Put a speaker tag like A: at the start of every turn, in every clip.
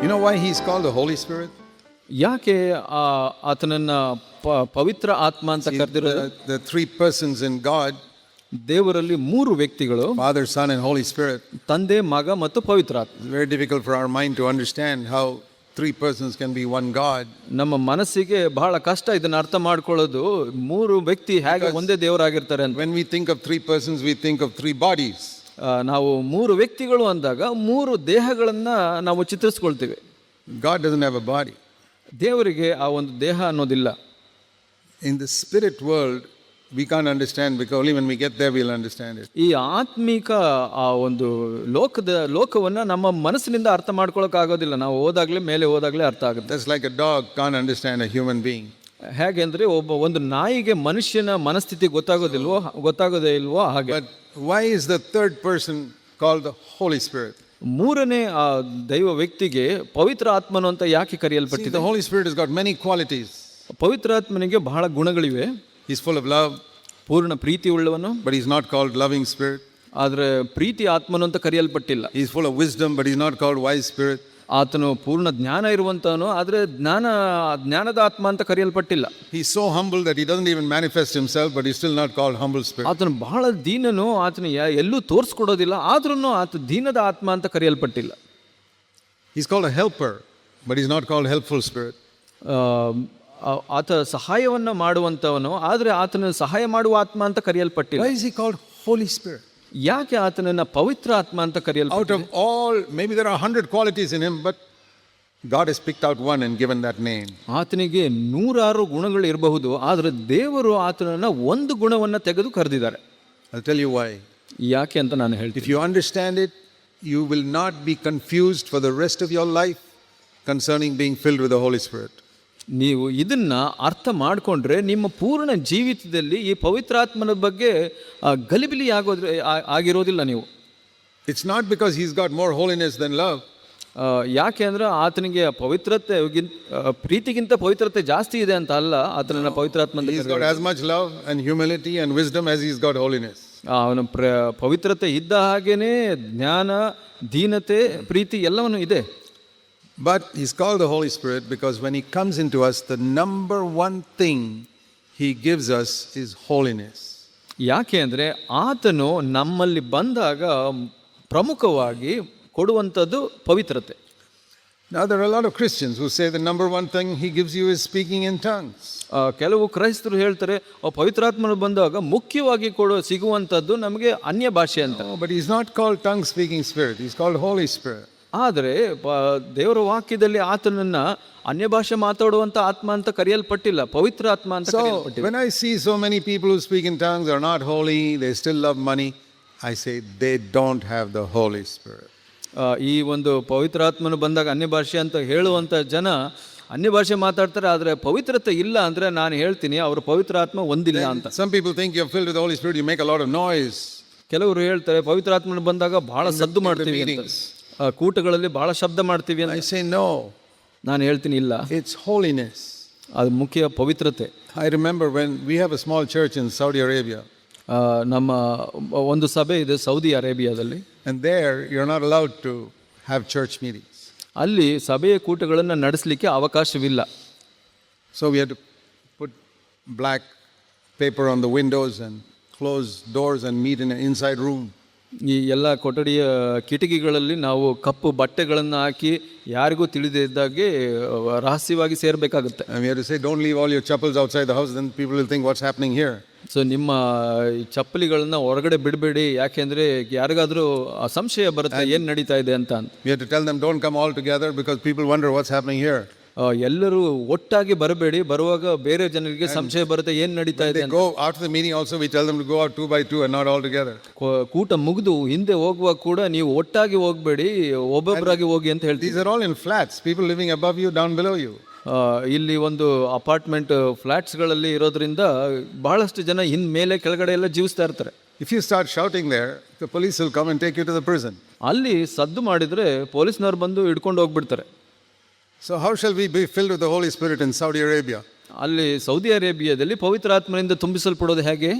A: You know why he's called the Holy Spirit?
B: ಯಾಕೆ ಆ ಆತನನ್ನ ಪ- ಪವಿತ್ರ ಆತ್ಮ ಅಂತ ಕರೆದಿರೋದು
A: The, the three persons in God,
B: ದೇವರಲ್ಲಿ ಮೂರು ವ್ಯಕ್ತಿಗಳು
A: Father, Son, and Holy Spirit.
B: ತಂದೆ ಮಗ ಮತ್ತು ಪವಿತ್ರ ಆತ್ಮ
A: It's very difficult for our mind to understand how three persons can be one God.
B: ನಮ್ಮ ಮನಸ್ಸಿಗೆ ಬಹಳ ಕಷ್ಟ ಇದನ್ನ ಅರ್ಥ ಮಾಡ್ಕೊಳ್ಳೋದು ಮೂರು ವ್ಯಕ್ತಿ ಹೇಗೆ ಒಂದೇ ದೇವರಾಗಿರ್ತಾರೆ ಅಂತ
A: When we think of three persons, we think of three bodies.
B: ಆ, ನಾವು ಮೂರು ವ್ಯಕ್ತಿಗಳು ಅಂದಾಗ ಮೂರು ದೇಹಗಳನ್ನು ನಾವು ಚಿತ್ರಿಸ್ಕೊಳ್ತೇವೆ.
A: God doesn't have a body
B: ದೇವರಿಗೆ ಆ ಒಂದು ದೇಹ ಅನ್ನೋದಿಲ್ಲ.
A: In the spirit world we can't understand because only when we get there we'll understand it.
B: ಈ ಆತ್ಮಿಕ ಆ ಒಂದು ಲೋಕದ ಲೋಕವನ್ನು ನಮ್ಮ ಮನಸ್ಸಿನಿಂದ ಅರ್ಥ ಮಾಡ್ಕೊಳ್ಳೋಕ್ಕಾಗೋದಿಲ್ಲ ಆಗೋದಿಲ್ಲ. ನಾವು ಹೋದಾಗಲೇ ಮೇಲೆ ಹೋದಾಗಲೇ ಅರ್ಥ ಆಗುತ್ತೆ.
A: That's like a dog can understand a human being.
B: ಹೇಗೆ ಅಂದರೆ ಒಬ್ಬ ಒಂದು ನಾಯಿಗೆ ಮನುಷ್ಯನ ಮನಸ್ಥಿತಿ ಗೊತ್ತಾಗೋದಿಲ್ವೋ ಗೊತ್ತಾಗೋದೇ ಇಲ್ವೋ ಹಾಗೆ.
A: Why is the third person call the holy spirit
B: ಮೂರನೇ ಆ ದೈವ ವ್ಯಕ್ತಿಗೆ ಪವಿತ್ರ ಆತ್ಮನು ಅಂತ ಯಾಕೆ ಕರೆಯಲ್ಪಟ್ಟಿದೆ?
A: Holy spirit is got many qualities
B: ಪವಿತ್ರ ಆತ್ಮನಿಗೆ ಬಹಳ ಗುಣಗಳಿವೆ.
A: ಇಸ್ ಫುಲ್ ಆಫ್ ಲವ್
B: ಪೂರ್ಣ ಪ್ರೀತಿ ಉಳ್ಳವನು
A: but is not called loving spirit
B: ಆದರೆ ಪ್ರೀತಿ ಆತ್ಮನು ಅಂತ ಕರೆಯಲ್ಪಟ್ಟಿಲ್ಲ.
A: Is full of wisdom but is not called wise spirit
B: ಆತನು ಪೂರ್ಣ ಜ್ಞಾನ ಇರುವಂತವನು ಆದರೆ ಜ್ಞಾನ ಜ್ಞಾನದ ಆತ್ಮ ಅಂತ ಕರೆಯಲ್ಪಟ್ಟಿಲ್ಲ
A: he so humble that he doesn't even manifest himself, but he's still not called humble spirit.
B: ಆತನು ಬಹಳ ದೀನನು ಆತನ ಎಲ್ಲೂ ತೋರಿಸ್ಕೊಡೋದಿಲ್ಲ ಆದ್ರೂ ಆತ ದೀನದ ಆತ್ಮ ಅಂತ ಕರೆಯಲ್ಪಟ್ಟಿಲ್ಲ
A: is called a helper but is not called helpful
B: ಆ- ಆತ ಸಹಾಯವನ್ನು ಮಾಡುವಂಥವನು ಆದರೆ ಆತನ ಸಹಾಯ ಮಾಡುವ ಆತ್ಮ ಅಂತ ಕರೆಯಲ್ಪಟ್ಟಿಲ್ಲ
A: Why ಈ he ಹೋಲಿ Spirit?
B: ಯಾಕೆ ಆತನನ್ನ ಪವಿತ್ರ ಆತ್ಮ ಅಂತ ಕರೆಯಲ್ಪಟ್ಟ
A: Out of all, maybe there are a hundred qualities in him, but God has picked out one and given that name.
B: ಆತನಿಗೆ ನೂರಾರು ಗುಣಗಳು ಇರಬಹುದು ಆದರೆ ದೇವರು ಆತನನ್ನ ಒಂದು ಗುಣವನ್ನ ತೆಗೆದು ಕರೆದಿದ್ದಾರೆ
A: I'll tell you why.
B: ಯಾಕೆ ಅಂತ ನಾನು ಹೇಳ್ತೀನಿ
A: If you understand it, you will not be confused for the rest of your life concerning being filled with the Holy Spirit.
B: ನೀವು ಇದನ್ನು ಅರ್ಥ ಮಾಡಿಕೊಂಡ್ರೆ ನಿಮ್ಮ ಪೂರ್ಣ ಜೀವಿತದಲ್ಲಿ ಈ ಪವಿತ್ರಾತ್ಮನ ಬಗ್ಗೆ ಗಲಿಬಿಲಿ ಆಗೋದ್ರ ಆಗಿರೋದಿಲ್ಲ ನೀವು.
A: It's not because is got more holiness than love
B: ಯಾಕೆ ಅಂದರೆ ಆತನಿಗೆ ಪವಿತ್ರತೆ ಪ್ರೀತಿಗಿಂತ ಪವಿತ್ರತೆ ಜಾಸ್ತಿ ಇದೆ ಅಂತ ಅಲ್ಲ ಆತನ ಪವಿತ್ರಾತ್ಮ
A: as much love and and humility and as as got holiness.
B: ಅವನ ಪ್ರ ಪವಿತ್ರತೆ ಇದ್ದ ಹಾಗೇನೆ ಜ್ಞಾನ ದೀನತೆ ಪ್ರೀತಿ ಎಲ್ಲವನ್ನು ಇದೆ.
A: But he's called the Holy Spirit because when he comes into us, the number one thing he gives us is holiness.
B: ಯಾಕೆ ಅಂದರೆ ಆತನು ನಮ್ಮಲ್ಲಿ ಬಂದಾಗ ಪ್ರಮುಖವಾಗಿ ಕೊಡುವಂಥದ್ದು ಪವಿತ್ರತೆ
A: Now, there are a lot of Christians who say the number one thing he gives you is speaking in tongues.
B: ಕೆಲವು ಕ್ರೈಸ್ತರು ಹೇಳ್ತಾರೆ ಪವಿತ್ರಾತ್ಮನು ಬಂದಾಗ ಮುಖ್ಯವಾಗಿ ಕೊಡೋ ಸಿಗುವಂಥದ್ದು ನಮಗೆ ಅನ್ಯ ಭಾಷೆ ಅಂತ
A: but he's not called tongue speaking spirit, he's called Holy Spirit.
B: ಆದರೆ ಪ ದೇವರ ವಾಕ್ಯದಲ್ಲಿ ಆತನನ್ನು ಅನ್ಯ ಭಾಷೆ ಮಾತಾಡುವಂಥ ಆತ್ಮ ಅಂತ ಕರೆಯಲ್ಪಟ್ಟಿಲ್ಲ ಪವಿತ್ರ ಆತ್ಮ ಅಂತ
A: when I see so many people who speak in tongues are not holy they still love money I say they don't have the holy spirit
B: ಈ ಒಂದು ಪವಿತ್ರಾತ್ಮನು ಬಂದಾಗ ಅನ್ಯ ಭಾಷೆ ಅಂತ ಹೇಳುವಂಥ ಜನ ಅನ್ಯ ಭಾಷೆ ಮಾತಾಡ್ತಾರೆ ಆದರೆ ಪವಿತ್ರತೆ ಇಲ್ಲ ಅಂದರೆ ನಾನು ಹೇಳ್ತೀನಿ ಅವರು ಪವಿತ್ರಾತ್ಮ ಒಂದಿಲ್ಲ ಅಂತ.
A: Some people think you fill with holy spirit you make a lot of noise
B: ಕೆಲವರು ಹೇಳ್ತಾರೆ ಪವಿತ್ರಾತ್ಮನು ಬಂದಾಗ ಭಾಳ ಸದ್ದು ಮಾಡ್ತೀವಿ ಆ, ಕೂಟಗಳಲ್ಲಿ ಬಹಳ ಶಬ್ದ ಮಾಡ್ತೀವಿ ಅಂತ
A: I say no,
B: ನಾನು ಹೇಳ್ತೀನಿ ಇಲ್ಲ
A: it's holiness.
B: ಅದು ಮುಖ್ಯ ಪವಿತ್ರತೆ
A: I remember when we have a small church in Saudi Arabia,
B: ಆ, ನಮ್ಮ ಒಂದು ಸಭೆ ಇದೆ ಸೌದಿ ಅರೇಬಿಯಾದಲ್ಲಿ
A: and there you're not allowed to have church meetings.
B: ಅಲ್ಲಿ ಸಭೆಯ ಕೂಟಗಳನ್ನು ನಡೆಸಲಿಕ್ಕೆ ಅವಕಾಶವಿಲ್ಲ
A: So we had to put black paper on the windows and close doors and meet in an inside room.
B: ಈ ಎಲ್ಲ ಕೊಠಡಿಯ ಕಿಟಕಿಗಳಲ್ಲಿ ನಾವು ಕಪ್ಪು ಬಟ್ಟೆಗಳನ್ನು ಹಾಕಿ ಯಾರಿಗೂ ತಿಳಿದೇ ಇದ್ದಾಗೆ ರಹಸ್ಯವಾಗಿ ಸೇರಬೇಕಾಗುತ್ತೆ
A: don't we all your chappals outside the house, then people will think what's happening here.
B: So ನಿಮ್ಮ ಚಪ್ಪಲಿಗಳನ್ನು ಹೊರಗಡೆ ಬಿಡಬೇಡಿ ಯಾಕೆಂದ್ರೆ ಯಾರಿಗಾದರೂ ಸಂಶಯ ಬರುತ್ತೆ ಏನು ನಡೀತಾ ಇದೆ ಅಂತ
A: We tell to tell them, don't come all together because people wonder what's happening here.
B: ಆ, ಎಲ್ಲರೂ ಒಟ್ಟಾಗಿ ಬರಬೇಡಿ. ಬರುವಾಗ ಬೇರೆ ಜನರಿಗೆ ಸಂಶಯ ಬರುತ್ತೆ ಏನು ನಡೀತಾ ಇದೆ
A: go after the meaning also which ಎಲ್ದಮ್ go or two by two not all together
B: ಕೂಟ ಮುಗಿದು ಹಿಂದೆ ಹೋಗುವಾಗ ಕೂಡ ನೀವು ಒಟ್ಟಾಗಿ ಹೋಗಬೇಡಿ ಒಬ್ಬೊಬ್ಬರಾಗಿ ಹೋಗಿ ಅಂತ ಹೇಳ್ತೀವಿ.
A: These are all in flats people living above you down below you
B: ಇಲ್ಲಿ ಒಂದು ಅಪಾರ್ಟ್ಮೆಂಟ್ ಫ್ಲ್ಯಾಟ್ಸ್ಗಳಲ್ಲಿ ಇರೋದ್ರಿಂದ ಬಹಳಷ್ಟು ಜನ ಹಿಂದ ಮೇಲೆ ಕೆಳಗಡೆ ಎಲ್ಲ ಜೀವಿಸ್ತಾ ಇರ್ತಾರೆ.
A: If you start shouting there the police will come and take you to the prison
B: ಅಲ್ಲಿ ಸದ್ದು ಮಾಡಿದರೆ ಪೊಲೀಸ್ನವ್ರು ಬಂದು ಹಿಡ್ಕೊಂಡು ಹೋಗ್ಬಿಡ್ತಾರೆ.
A: So, how shall we be filled with the Holy Spirit in Saudi Arabia?
B: ಅಲ್ಲಿ ಸೌದಿ ಅರೇಬಿಯಾದಲ್ಲಿ ಪವಿತ್ರಾತ್ಮನಿಂದ ತುಂಬಿಸಲ್ಪಡೋದು ಹೇಗೆ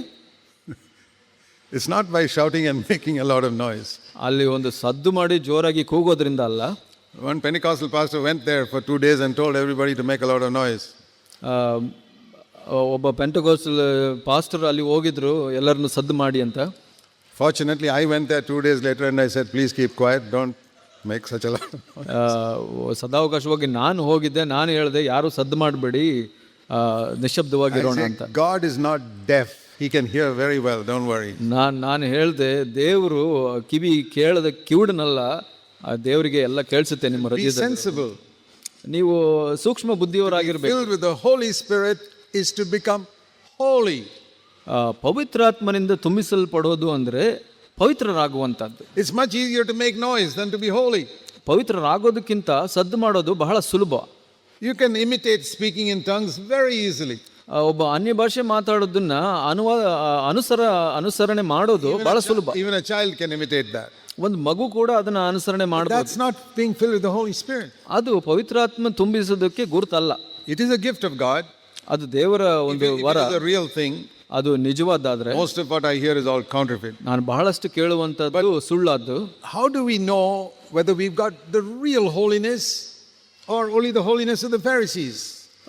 A: It's not by shouting and making a lot of noise.
B: ಅಲ್ಲಿ ಒಂದು ಸದ್ದು ಮಾಡಿ ಜೋರಾಗಿ ಕೂಗೋದ್ರಿಂದ ಅಲ್ಲ
A: One Pentecostal pastor went there for two days and told everybody to make a lot of noise.
B: ಆ, ಒಬ್ಬ ಪೆಂಟಗೋಸ್ಟಲ್ ಪಾಸ್ಟರ್ ಅಲ್ಲಿ ಹೋಗಿದ್ರು ಎಲ್ಲರನ್ನು ಸದ್ದು ಮಾಡಿ ಅಂತ
A: Fortunately, I went there two days later and I said, please keep quiet, don't make
B: ಸಚಲ ಸದಾವಕಾಶವಾಗಿ ನಾನು ಹೋಗಿದ್ದೆ ನಾನು ಹೇಳಿದೆ ಯಾರು ಸದ್ದು ಮಾಡಬೇಡಿ ನಿಶಬ್ದವಾಗಿರೋಣ ಅಂತ.
A: God is not deaf he can hear very well don't worry
B: ನಾನು ನಾನು ಹೇಳಿದೆ ದೇವರು ಕಿವಿ ಕೇಳದ ಕಿವುಡನಲ್ಲ ಆ ದೇವರಿಗೆ ಎಲ್ಲ ಕೇಳಿಸುತ್ತೆ ನಿಮ್ಮ
A: sensible.
B: ನೀವು ಸೂಕ್ಷ್ಮ ಬುದ್ಧಿಯವರಾಗಿರ್ಬೇಕು.
A: The Holy Spirit is to become holy.
B: ಆ, ಪವಿತ್ರಾತ್ಮನಿಂದ ತುಂಬಿಸಲ್ಪಡೋದು ಅಂದರೆ ಪವಿತ್ರರಾಗುವಂಥದ್ದು.
A: It's much easier to make noise than to be holy
B: ಪವಿತ್ರರಾಗೋದಕ್ಕಿಂತ ಸದ್ದು ಮಾಡೋದು ಬಹಳ ಸುಲಭ.
A: You can imitate speaking in tongues very easily
B: ಒಬ್ಬ ಅನ್ಯ ಭಾಷೆ ಮಾತಾಡೋದನ್ನ ಅನುವಾದ ಅನುಸರ ಅನುಸರಣೆ ಮಾಡೋದು ಬಹಳ ಸುಲಭ.
A: Even child can imitate that
B: ಒಂದು ಮಗು ಕೂಡ ಅದನ್ನ ಅನುಸರಣೆ ಮಾಡಬಹುದು
A: not being fill with the holy spirit
B: ಅದು ಪವಿತ್ರಾತ್ಮ ತುಂಬಿಸೋದಕ್ಕೆ ಗುರುತಲ್ಲ.
A: It is a gift of God
B: ಅದು ದೇವರ ಒಂದು ವರ.
A: ರಿಯಲ್ ಥಿಂಗ್
B: ಅದು ನಿಜವಾದಾದ್ರೆ
A: most of what I hear is all counterfeit.
B: ನಾನು ಬಹಳಷ್ಟು ಕೇಳುವಂಥದ್ದು ಸುಳ್ಳಾದ್ದು
A: How do we know whether we've got the real holiness or only the holiness of the Pharisees?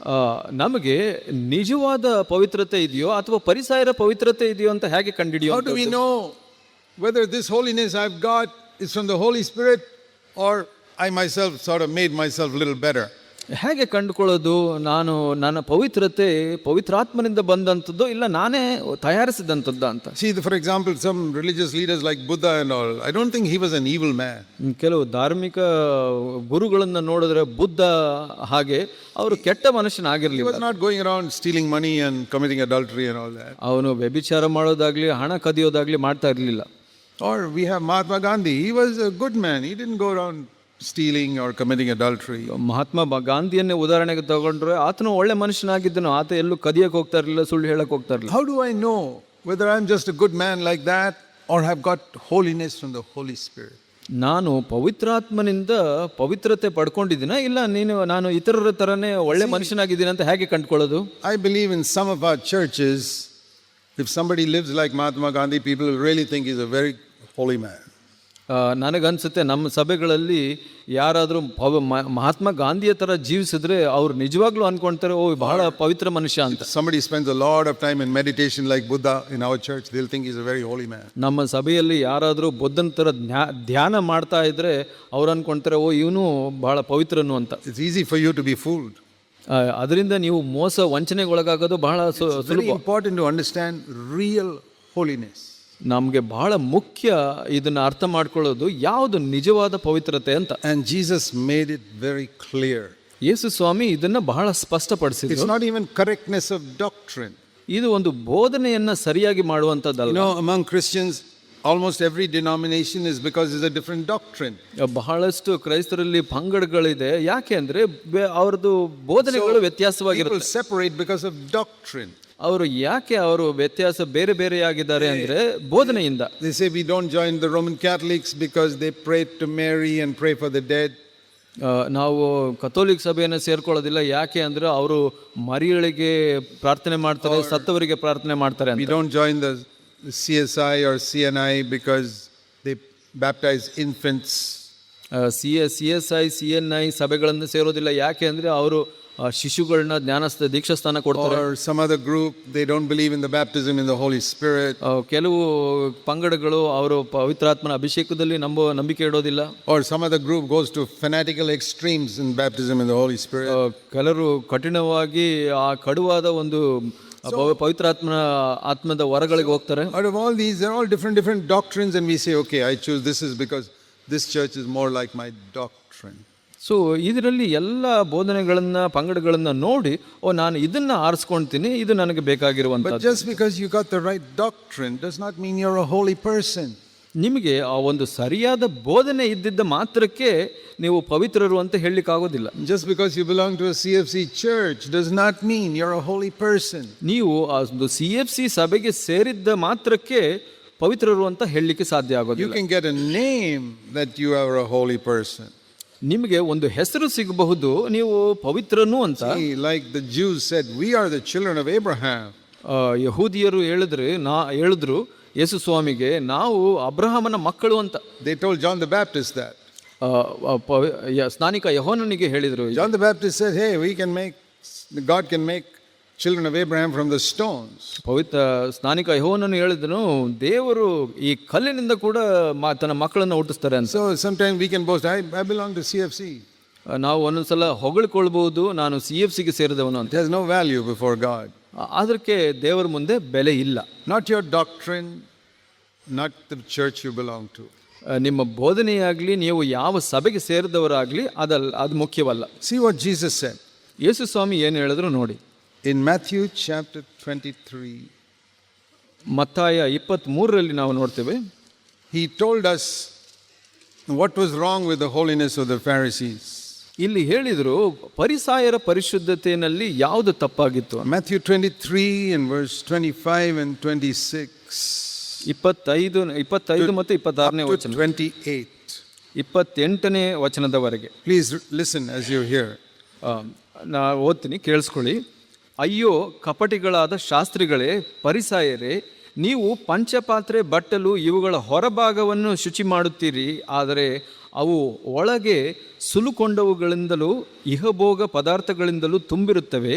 B: ಆ, ನಮಗೆ ನಿಜವಾದ ಪವಿತ್ರತೆ ಇದೆಯೋ ಅಥವಾ ಪರಿಸಾಯರ ಪವಿತ್ರತೆ ಇದೆಯೋ ಅಂತ ಹೇಗೆ ಕಂಡುಹಿಡಿಯೋ
A: How do we know whether this holiness I've got is from the Holy Spirit or I myself sort of made myself a little better?
B: ಹೇಗೆ ಕಂಡುಕೊಳ್ಳೋದು? ನಾನು ನನ್ನ ಪವಿತ್ರತೆ ಪವಿತ್ರಾತ್ಮನಿಂದ ಬಂದಂಥದ್ದು ಇಲ್ಲ ನಾನೇ ತಯಾರಿಸಿದಂಥದ್ದು ಅಂತ?
A: See for example some religious leaders like Buddha and all I don't think he was an evil man
B: ಕೆಲವು ಧಾರ್ಮಿಕ ಗುರುಗಳನ್ನು ನೋಡಿದ್ರೆ ಬುದ್ಧ ಹಾಗೆ ಅವರು ಕೆಟ್ಟ
A: ಮನುಷ್ಯನಾಗಿರಲಿ not going around stealing money and committing adultery an all that
B: ಅವನು ವ್ಯಭಿಚಾರ ಮಾಡೋದಾಗಲಿ ಹಣ ಕದಿಯೋದಾಗಲಿ ಮಾಡ್ತಾ ಇರಲಿಲ್ಲ.
A: Or we have Mahatma Gandhi he was a good man he didn't go around stealing or committing adultery.
B: Mahatma ಬ- ಗಾಂಧಿಯನ್ನೇ ಉದಾಹರಣೆಗೆ ತಗೊಂಡ್ರೆ ಆತನು ಒಳ್ಳೆ ಮನುಷ್ಯನಾಗಿದ್ದನು ಆತ ಎಲ್ಲೂ ಕದಿಯಕ್ಕೆ ಹೋಗ್ತಾ ಇರಲಿಲ್ಲ ಸುಳ್ಳು ಹೇಳಕ್ ಹೋಗ್ತಾ ಇರಲಿಲ್ಲ
A: How do I know whether I'm just a good man like that or have got holiness from the Holy Spirit?
B: ನಾನು ಪವಿತ್ರಾತ್ಮನಿಂದ ಪವಿತ್ರತೆ ಪಡ್ಕೊಂಡಿದ್ದೀನ ಇಲ್ಲ ನೀನು ನಾನು ಇತರರ ಥರನೇ ಒಳ್ಳೆ ಮನುಷ್ಯನಾಗಿದ್ದೀನಿ ಅಂತ ಹೇಗೆ ಕಂಡ್ಕೊಳ್ಳೋದು
A: I believe in some of our churches, if somebody lives like Mahatma Gandhi, people will really think he's a very holy man.
B: ನನಗನ್ಸುತ್ತೆ ನಮ್ಮ ಸಭೆಗಳಲ್ಲಿ ಯಾರಾದರೂ ಪವ ಮಹಾತ್ಮ ಗಾಂಧಿಯ ಥರ ಜೀವಿಸಿದ್ರೆ ಅವ್ರು ನಿಜವಾಗ್ಲೂ ಅನ್ಕೊಳ್ತಾರೆ ಓ ಬಹಳ ಪವಿತ್ರ ಮನುಷ್ಯ ಅಂತ
A: Somebody spends a lot of time in meditation like Buddha in our church they'll think is a very holy man.
B: ನಮ್ಮ ಸಭೆಯಲ್ಲಿ ಯಾರಾದರೂ ಬುದ್ಧನ ಥರ ಜ್ಞಾ ಧ್ಯಾನ ಮಾಡ್ತಾ ಇದ್ರೆ ಅವ್ರು ಅನ್ಕೊಳ್ತಾರೆ ಓ ಇವನು ಬಹಳ ಪವಿತ್ರನು ಅಂತ
A: it's easy for you to be fooled.
B: ಅದರಿಂದ ನೀವು ಮೋಸ ವಂಚನೆಗೊಳಗಾಗೋದು ಬಹಳ ಸು-
A: Very
B: ಸುಲಭ
A: important to understand real holiness.
B: ನಮಗೆ ಬಹಳ ಮುಖ್ಯ ಇದನ್ನು ಅರ್ಥ ಮಾಡ್ಕೊಳ್ಳೋದು ಯಾವುದು ನಿಜವಾದ ಪವಿತ್ರತೆ ಅಂತ.
A: And Jesus made it very clear
B: Yesu Swami ಇದನ್ನು ಬಹಳ ಸ್ಪಷ್ಟಪಡಿಸಿದ್ರು.
A: It's not even correctness of doctrine
B: ಇದು ಒಂದು ಬೋಧನೆಯನ್ನ ಸರಿಯಾಗಿ ಮಾಡುವಂತದ್ದಲ್ಲ
A: no among Christians almost every denomination is because it's a different doctrine.
B: ಬಹಳಷ್ಟು ಕ್ರೈಸ್ತರಲ್ಲಿ ಪಂಗಡಗಳಿದೆ. ಯಾಕೆ ಅಂದರೆ ಅವ್ರದ್ದು ಬೋಧನೆಗಳು ವ್ಯತ್ಯಾಸವಾಗಿರುತ್ತೆ.
A: Separate because of doctrine.
B: ಅವರು ಯಾಕೆ ಅವರು ವ್ಯತ್ಯಾಸ ಬೇರೆ ಬೇರೆಯಾಗಿದ್ದಾರೆ ಅಂದ್ರೆ ಬೋಧನೆಯಿಂದ
A: this say we don't join the Roman Catholics because they pray to Mary and pray for the dead.
B: ಆ, ನಾವು ಕಥೋಲಿಕ್ ಸಭೆಯನ್ನು ಸೇರ್ಕೊಳ್ಳೋದಿಲ್ಲ ಯಾಕೆ ಅಂದರೆ ಅವರು ಮರಿಗಳಿಗೆ ಪ್ರಾರ್ಥನೆ ಮಾಡ್ತಾರೆ ಸತ್ತವರಿಗೆ ಪ್ರಾರ್ಥನೆ ಮಾಡ್ತಾರೆ
A: we don't join the C S I or C N I because they baptize infants.
B: C S C S I C N I ಸಭೆಗಳನ್ನು ಸೇರೋದಿಲ್ಲ ಯಾಕೆ ಅಂದರೆ ಅವರು ಶಿಶುಗಳನ್ನ ಜ್ಞಾನಸ್ಥ ದೀಕ್ಷಸ್ಥಾನ ಕೊಡ್ತಾರೆ.
A: Believe in the baptism in the holy spirit
B: ಕೆಲವು ಪಂಗಡಗಳು ಅವರು ಪವಿತ್ರಾತ್ಮನ ಅಭಿಷೇಕದಲ್ಲಿ ನಂಬ ನಂಬಿಕೆ ಇಡೋದಿಲ್ಲ.
A: Are some the group goes to fanatical extremes in baptism in the Holy Spirit
B: ಕೆಲರು ಕಠಿಣವಾಗಿ ಆ ಕಡುವಾದ ಒಂದು ಪವಿತ್ರಾತ್ಮನ ಆತ್ಮದ ವರಗಳಿಗೆ ಹೋಗ್ತಾರೆ.
A: All these are all different different doctrines and we say okay I choose this is because this church is more like my doctrine
B: so ಇದರಲ್ಲಿ ಎಲ್ಲ ಬೋಧನೆಗಳನ್ನು ಪಂಗಡಗಳನ್ನು ನೋಡಿ ಓ ನಾನು ಇದನ್ನು ಆರಿಸ್ಕೊಳ್ತೀನಿ ಇದು ನನಗೆ ಬೇಕಾಗಿರುವಂಥ
A: just right doctrine does not mean you're a holy person.
B: ನಿಮಗೆ ಆ ಒಂದು ಸರಿಯಾದ ಬೋಧನೆ ಇದ್ದಿದ್ದ ಮಾತ್ರಕ್ಕೆ ನೀವು ಪವಿತ್ರರು ಅಂತ ಹೇಳಲಿಕ್ಕಾಗೋದಿಲ್ಲ
A: Just because you belong C F C church does not mean you're a holy person
B: ನೀವು ಆ ಒಂದು ಸಿ ಎಫ್ ಸಿ ಸಭೆಗೆ ಸೇರಿದ್ದ ಮಾತ್ರಕ್ಕೆ ಪವಿತ್ರರು ಅಂತ ಹೇಳಲಿಕ್ಕೆ ಸಾಧ್ಯ
A: You
B: you
A: can get a name that you are a holy person.
B: ನಿಮಗೆ ಒಂದು ಹೆಸರು ಸಿಗಬಹುದು ನೀವು ಪವಿತ್ರನು ಅಂತ.
A: Like the Jews said we are the children of Abraham
B: ಯಹೂದಿಯರು ಹೇಳಿದ್ರೆ ನಾ ಹೇಳಿದ್ರು ಯೇಸು ಸ್ವಾಮಿಗೆ ನಾವು ಅಬ್ರಹಾಮನ ಮಕ್ಕಳು ಅಂತ.
A: They told John the Baptist that
B: ಸ್ನಾನಿಕ ಯಹೋನನಿಗೆ ಹೇಳಿದರು.
A: John the Baptist said hey we can make God can make children of Abraham from the stones
B: ಪವಿತ್ರ ಸ್ನಾನಿಕ ಯಹೋನನು ಹೇಳಿದನು ದೇವರು ಈ ಕಲ್ಲಿನಿಂದ ಕೂಡ ತನ್ನ ಮಕ್ಕಳನ್ನು ಹುಟ್ಟಿಸ್ತಾರೆ ಅಂತ.
A: So some time we can boast I I belong to C
B: F C ನಾವು ಒಂದೊಂದ್ಸಲ ಹೊಗಳ್ಕೊಳ್ಬಹುದು ನಾನು ಸಿ ಎಫ್ ಸಿಗೆ ಸೇರಿದವನು ಅಂತ.
A: Has no value before God
B: God. ಅದಕ್ಕೆ ದೇವರ ಮುಂದೆ ಬೆಲೆ ಇಲ್ಲ.
A: Not your doctrine not the church you belong to
B: ನಿಮ್ಮ ಬೋಧನೆಯಾಗಲಿ ನೀವು ಯಾವ ಸಭೆಗೆ ಸೇರಿದವರಾಗಲಿ ಅದಲ್ಲ ಅದು ಮುಖ್ಯವಲ್ಲ.
A: ಸಿ ವಾಟ್ ಜೀಸಸ್
B: ಯೇಸು ಸ್ವಾಮಿ ಏನು ಹೇಳಿದ್ರು ನೋಡಿ.
A: in Matthew chapter 23.
B: ಮತ್ತಾಯ ಇಪ್ಪತ್ತ್ಮೂರರಲ್ಲಿ ನಾವು ನೋಡ್ತೇವೆ
A: He told us what was wrong with the holiness of the Pharisees.
B: ಇಲ್ಲಿ ಹೇಳಿದರು ಪರಿಸಾಯರ ಪರಿಶುದ್ಧತೆಯಲ್ಲಿ ಯಾವುದು ತಪ್ಪಾಗಿತ್ತು ಅಂತ.
A: Matthew 23 and verse 25 and 26
B: ಇಪ್ಪತ್ತೈದು ಇಪ್ಪತ್ತೈದು ಮತ್ತು ಇಪ್ಪತ್ತಾರನೇ
A: to
B: ವಚನ
A: 28.
B: ಇಪ್ಪತ್ತೆಂಟನೇ ವಚನದವರೆಗೆ
A: Please listen as you hear.
B: ಆ, ನಾ ಓದ್ತೀನಿ ಕೇಳಿಸ್ಕೊಳ್ಳಿ ಅಯ್ಯೋ, ಕಪಟಿಗಳಾದ ಶಾಸ್ತ್ರಿಗಳೇ, ಪರಿಸಾಯರೇ, ನೀವು ಪಂಚಪಾತ್ರೆ ಬಟ್ಟಲು ಇವುಗಳ ಹೊರಭಾಗವನ್ನು ಶುಚಿ ಮಾಡುತ್ತೀರಿ, ಆದರೆ ಅವು ಒಳಗೆ ಸುಲುಕೊಂಡವುಗಳಿಂದಲೂ, ಇಹಭೋಗ ಪದಾರ್ಥಗಳಿಂದಲೂ ತುಂಬಿರುತ್ತವೆ.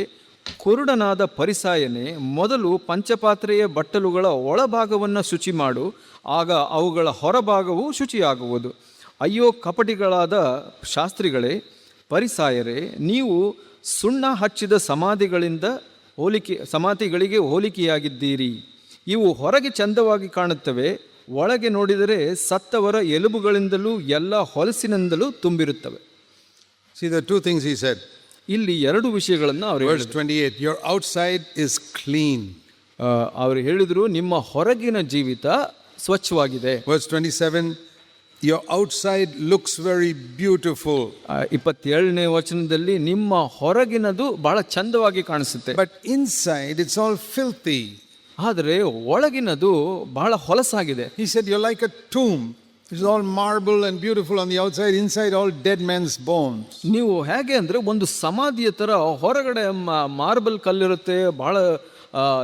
B: ಕುರುಡನಾದ ಪರಿಸಾಯನೆ, ಮೊದಲು ಪಂಚಪಾತ್ರೆಯ ಬಟ್ಟಲುಗಳ ಒಳಭಾಗವನ್ನು ಶುಚಿ ಮಾಡು, ಆಗ ಅವುಗಳ ಹೊರಭಾಗವು ಶುಚಿಯಾಗುವುದು. ಅಯ್ಯೋ, ಕಪಟಿಗಳಾದ ಶಾಸ್ತ್ರಿಗಳೇ, ಪರಿಸಾಯರೇ, ನೀವು ಸುಣ್ಣ ಹಚ್ಚಿದ ಸಮಾಧಿಗಳಿಂದ ಹೋಲಿಕೆ ಸಮಾಧಿಗಳಿಗೆ ಹೋಲಿಕೆಯಾಗಿದ್ದೀರಿ ಇವು ಹೊರಗೆ ಚಂದವಾಗಿ ಕಾಣುತ್ತವೆ ಒಳಗೆ ನೋಡಿದರೆ ಸತ್ತವರ ಎಲುಬುಗಳಿಂದಲೂ ಎಲ್ಲ ಹೊಲಸಿನಿಂದಲೂ ತುಂಬಿರುತ್ತವೆ
A: See the two things he said.
B: ಇಲ್ಲಿ ಎರಡು ವಿಷಯಗಳನ್ನು ಅವರು
A: Verse 28 Your outside is clean.
B: ಅವರು ಹೇಳಿದರು ನಿಮ್ಮ ಹೊರಗಿನ ಜೀವಿತ ಸ್ವಚ್ಛವಾಗಿದೆ
A: Verse 27 Your outside looks very beautiful,
B: ಆ, ಇಪ್ಪತ್ತೇಳನೇ ವಚನದಲ್ಲಿ ನಿಮ್ಮ ಹೊರಗಿನದು ಬಹಳ ಚಂದವಾಗಿ ಕಾಣಿಸುತ್ತೆ
A: but inside it's all filthy.
B: ಆದರೆ ಒಳಗಿನದು ಬಹಳ ಹೊಲಸಾಗಿದೆ
A: He said, You're like a tomb. It's all marble and beautiful on the outside, inside, all dead men's bones.
B: ನೀವು ಹೇಗೆ ಅಂದರೆ ಒಂದು ಸಮಾಧಿಯ ಥರ ಹೊರಗಡೆ ಮಾರ್ಬಲ್ ಕಲ್ಲಿರುತ್ತೆ ಬಹಳ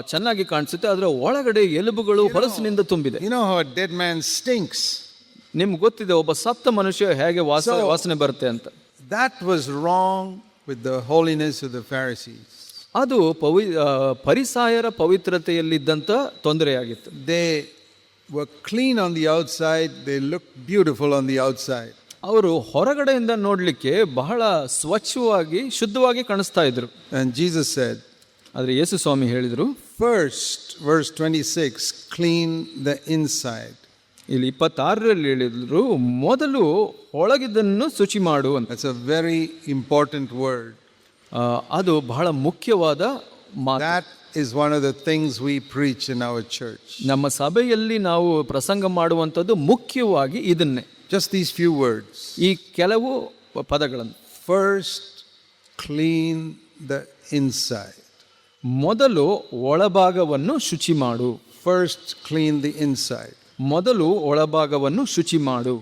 B: ಚೆನ್ನಾಗಿ ಕಾಣಿಸುತ್ತೆ ಆದರೆ ಒಳಗಡೆ ಎಲುಬುಗಳು ಹೊಲಸಿನಿಂದ ತುಂಬಿದೆ
A: how a dead man stinks?
B: ನಿಮ್ಗೆ ಗೊತ್ತಿದೆ ಒಬ್ಬ ಸತ್ತ ಮನುಷ್ಯ ಹೇಗೆ ವಾಸ ವಾಸನೆ ಬರುತ್ತೆ ಅಂತ.
A: That was wrong with the holiness the Pharisees
B: ಅದು ಪವಿ ಪರಿಸಾಯರ ಪವಿತ್ರತೆಯಲ್ಲಿದ್ದಂಥ ತೊಂದರೆಯಾಗಿತ್ತು.
A: They were clean on the outside they look beautiful on the outside
B: ಅವರು ಹೊರಗಡೆಯಿಂದ ನೋಡಲಿಕ್ಕೆ ಬಹಳ ಸ್ವಚ್ಛವಾಗಿ ಶುದ್ಧವಾಗಿ ಕಾಣಿಸ್ತಾ ಇದ್ರು.
A: ಅಂಡ್ ಜೀಸಸ್ ಸೈಡ್
B: ಆದರೆ ಯೇಸು ಸ್ವಾಮಿ ಹೇಳಿದರು
A: first verse twenty six clean the inside
B: ಇಲ್ಲಿ ಇಪ್ಪತ್ತಾರರಲ್ಲಿ ಹೇಳಿದ್ರು ಮೊದಲು ಒಳಗಿದ್ದನ್ನು ಶುಚಿ ಮಾಡು ಅಂತ.
A: It's a very important word
B: ಅದು ಬಹಳ ಮುಖ್ಯವಾದ ಮಾತು.
A: Is one of the things we preach in our church.
B: ನಮ್ಮ ಸಭೆಯಲ್ಲಿ ನಾವು ಪ್ರಸಂಗ ಮಾಡುವಂಥದ್ದು ಮುಖ್ಯವಾಗಿ ಇದನ್ನೇ.
A: Just these few words.
B: ಈ ಕೆಲವು ಪದಗಳನ್ನು.
A: ಫಸ್ಟ್ ಕ್ಲೀನ್ ದ ಇನ್ಸೈಡ್
B: ಮೊದಲು ಒಳಭಾಗವನ್ನು ಶುಚಿ ಮಾಡು.
A: First clean the inside.
B: ಮೊದಲು ಒಳಭಾಗವನ್ನು ಶುಚಿ ಮಾಡು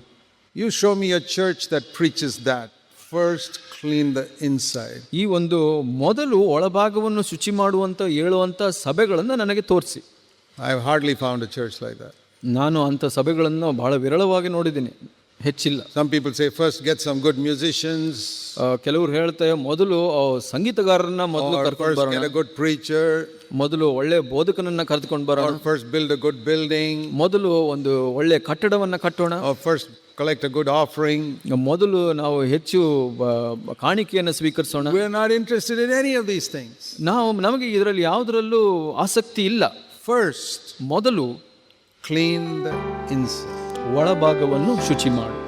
A: You show me a church that preaches that. First, clean the inside.
B: ಈ ಒಂದು ಮೊದಲು ಒಳಭಾಗವನ್ನು ಶುಚಿ ಮಾಡುವಂಥ ಹೇಳುವಂಥ ಸಭೆಗಳನ್ನು ನನಗೆ ತೋರಿಸಿ
A: I've hardly found a church like that.
B: ನಾನು ಅಂಥ ಸಭೆಗಳನ್ನು ಬಹಳ ವಿರಳವಾಗಿ ನೋಡಿದ್ದೀನಿ ಹೆಚ್ಚಿಲ್ಲ
A: Some people say, first get some good musicians,
B: ಆ, ಕೆಲವರು ಹೇಳ್ತಾರೆ ಮೊದಲು ಆ, ಸಂಗೀತಗಾರರನ್ನ ಮೊದಲು
A: or
B: ಕರ್ಕೊಂಡು ಮೊದಲು ಒಳ್ಳೆ ಬೋಧಕನನ್ನ ಕರೆದುಕೊಂಡು ಬರೋಣ
A: first build a good building,
B: ಮೊದಲು ಒಂದು ಒಳ್ಳೆ ಕಟ್ಟಡವನ್ನ ಕಟ್ಟೋಣ
A: first collect a good offering.
B: ಮೊದಲು ನಾವು ಹೆಚ್ಚು ಕಾಣಿಕೆಯನ್ನು ಸ್ವೀಕರಿಸೋಣ
A: We're not interested in any of these things.
B: ನಾವು ನಮಗೆ ಇದರಲ್ಲಿ ಯಾವುದರಲ್ಲೂ ಆಸಕ್ತಿ ಇಲ್ಲ
A: First,
B: ಮೊದಲು
A: clean the inside.
B: ಒಳಭಾಗವನ್ನು ಶುಚಿ ಮಾಡು